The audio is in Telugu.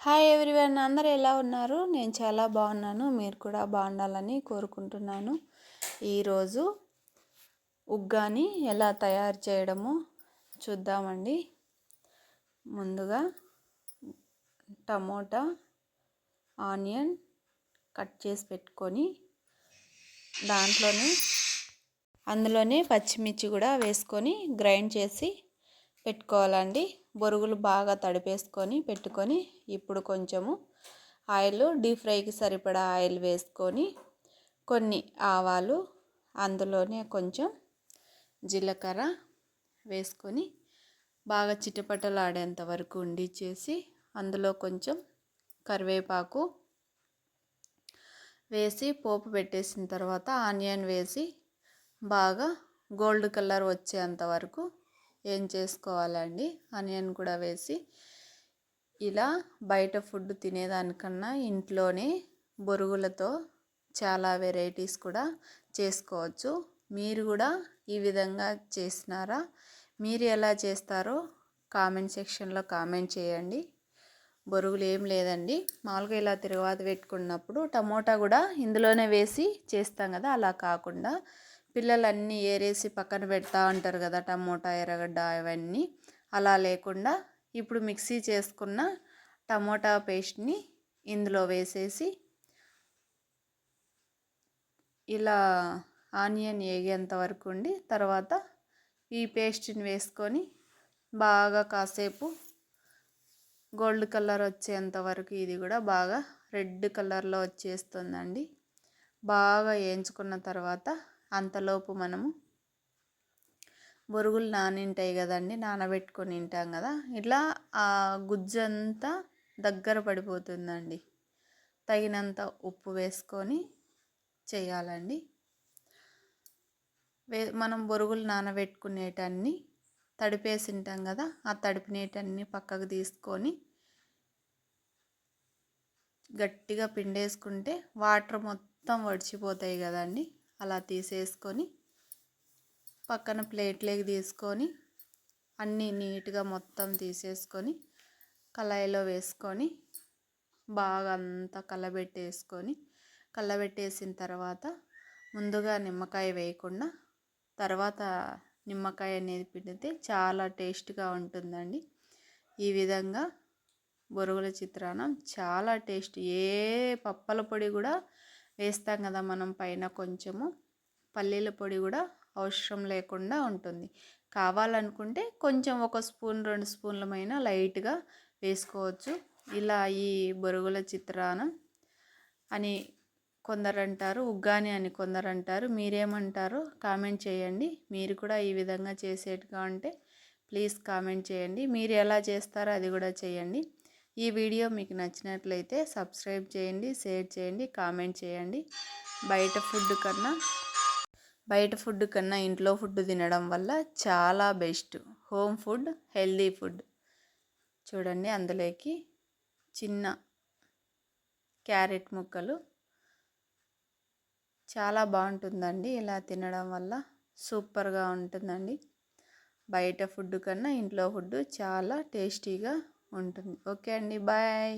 హాయ్ ఎవ్రీవన్ అందరు ఎలా ఉన్నారు? నేను చాలా బాగున్నాను. మీరు కూడా బాగుండాలని కోరుకుంటున్నాను. ఈరోజు ఉగ్గాని ఎలా తయారు చేయడమో చూద్దామండి. ముందుగా టమోటా ఆనియన్ కట్ చేసి పెట్టుకొని దాంట్లోనే అందులోనే పచ్చిమిర్చి కూడా వేసుకొని గ్రైండ్ చేసి పెట్టుకోవాలండి. బొరుగులు బాగా తడిపేసుకొని పెట్టుకొని ఇప్పుడు కొంచెము ఆయిల్ డీప్ ఫ్రైకి సరిపడా ఆయిల్ వేసుకొని కొన్ని ఆవాలు అందులోనే కొంచెం జీలకర్ర వేసుకొని బాగా చిటపటలాడేంత వరకు ఉండిచ్చేసి అందులో కొంచెం కరివేపాకు వేసి పోపు పెట్టేసిన తర్వాత ఆనియన్ వేసి బాగా గోల్డ్ కలర్ వచ్చేంత వరకు ఏం చేసుకోవాలండి? ఆనియన్ కూడా వేసి ఇలా బయట ఫుడ్ తినేదానికన్నా ఇంట్లోనే బొరుగులతో చాలా వెరైటీస్ కూడా చేసుకోవచ్చు. మీరు కూడా ఈ విధంగా చేసినారా? మీరు ఎలా చేస్తారో కామెంట్ సెక్షన్లో కామెంట్ చేయండి. బొరుగులు ఏం లేదండి. మామూలుగా ఇలా తిరువాత పెట్టుకున్నప్పుడు టమోటా కూడా ఇందులోనే వేసి చేస్తాం కదా? అలా కాకుండా పిల్లలన్నీ ఏరేసి పక్కన పెడతా ఉంటారు కదా టమోటా ఎర్రగడ్డ అవన్నీ అలా లేకుండా ఇప్పుడు మిక్సీ చేసుకున్న టమోటా పేస్ట్ని ఇందులో వేసేసి ఇలా ఆనియన్ వేగేంత వరకు ఉండి తర్వాత ఈ పేస్ట్ని వేసుకొని బాగా కాసేపు గోల్డ్ కలర్ వచ్చేంత వరకు ఇది కూడా బాగా రెడ్ కలర్లో వచ్చేస్తుందండి. బాగా వేయించుకున్న తర్వాత అంతలోపు మనము బొరుగులు నానింటాయి కదండి నానబెట్టుకొని తింటాం కదా ఇట్లా ఆ గుజ్జంతా దగ్గర పడిపోతుందండి. తగినంత ఉప్పు వేసుకొని చేయాలండి. వే మనం బొరుగులు నానబెట్టుకునేటన్ని తడిపేసి ఉంటాం కదా ఆ తడిపినేటన్ని పక్కకు తీసుకొని గట్టిగా పిండేసుకుంటే వాటర్ మొత్తం వడిచిపోతాయి కదండి. అలా తీసేసుకొని పక్కన ప్లేట్లోకి తీసుకొని అన్నీ నీట్గా మొత్తం తీసేసుకొని కళాయిలో వేసుకొని బాగా అంతా కలబెట్టేసుకొని కలబెట్టేసిన తర్వాత ముందుగా నిమ్మకాయ వేయకుండా తర్వాత నిమ్మకాయ అనేది పిండితే చాలా టేస్ట్గా ఉంటుందండి. ఈ విధంగా బొరుగుల చిత్రాన్నం చాలా టేస్ట్. ఏ పప్పల పొడి కూడా వేస్తాం కదా మనం పైన కొంచెము. పల్లీల పొడి కూడా అవసరం లేకుండా ఉంటుంది. కావాలనుకుంటే కొంచెం ఒక స్పూన్ రెండు స్పూన్లమైన లైట్గా వేసుకోవచ్చు. ఇలా ఈ బొరుగుల చిత్రాన్నం అని కొందరు అంటారు ఉగ్గాని అని కొందరు అంటారు మీరేమంటారో కామెంట్ చేయండి. మీరు కూడా ఈ విధంగా చేసేట్టుగా ఉంటే ప్లీజ్ కామెంట్ చేయండి. మీరు ఎలా చేస్తారో అది కూడా చేయండి. ఈ వీడియో మీకు నచ్చినట్లయితే సబ్స్క్రైబ్ చేయండి షేర్ చేయండి కామెంట్ చేయండి. బయట ఫుడ్ కన్నా బయట ఫుడ్ కన్నా ఇంట్లో ఫుడ్ తినడం వల్ల చాలా best. Home food healthy food. చూడండి అందులోకి చిన్న క్యారెట్ ముక్కలు. చాలా బాగుంటుందండి ఇలా తినడం వల్ల. సూపర్గా ఉంటుందండి. బయట ఫుడ్ కన్నా ఇంట్లో ఫుడ్ చాలా టేస్టీగా ఉంటుంది. ఓకే అండి. బాయ్.